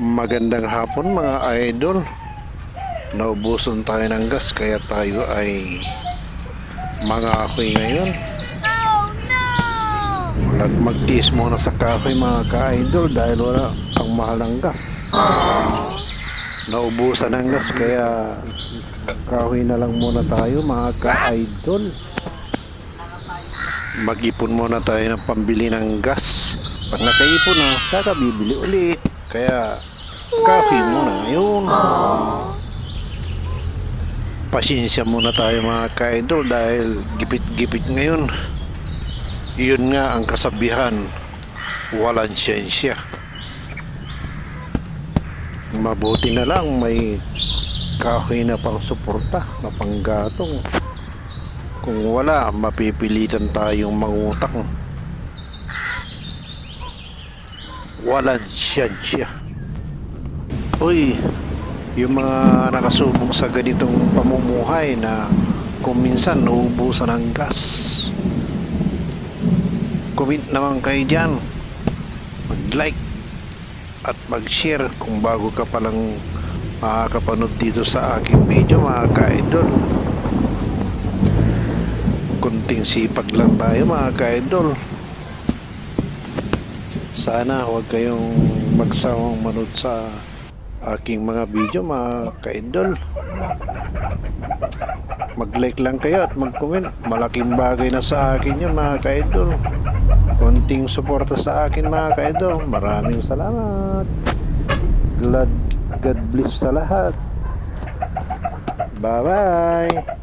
Magandang hapon mga idol. Naubusan tayo ng gas kaya tayo ay mga akoy ngayon. Wala magtiis muna sa kahoy mga ka-idol dahil wala ang mahal ng gas. Naubusan ng gas kaya kahoy na lang muna tayo mga ka-idol. Mag-ipon muna tayo ng pambili ng gas. Pag nakaipon na, saka bibili ulit. Kaya kahoy muna ngayon. Pasensya muna tayo mga ka-idol dahil gipit-gipit ngayon. Yun nga ang kasabihan, walang siyensya. Mabuti na lang may kahoy na pang suporta, na panggatong. Kung wala, mapipilitan tayong mangutang. Walang siyensya. Uy, yung mga nakasubok sa ganitong pamumuhay na kung minsan nauubusan ng gas. Comment naman kayo dyan. Mag-like at mag-share kung bago ka palang makakapanood dito sa aking video mga ka-idol. Kunting sipag lang tayo mga ka-idol. Sana huwag kayong magsawang manood sa aking mga video mga ka-idol. Mag-like lang kayo at mag-comment. Malaking bagay na sa akin yun mga ka-idol. Konting suporta sa akin mga ka-idol. Maraming salamat. Glad, God bless sa lahat. Bye-bye.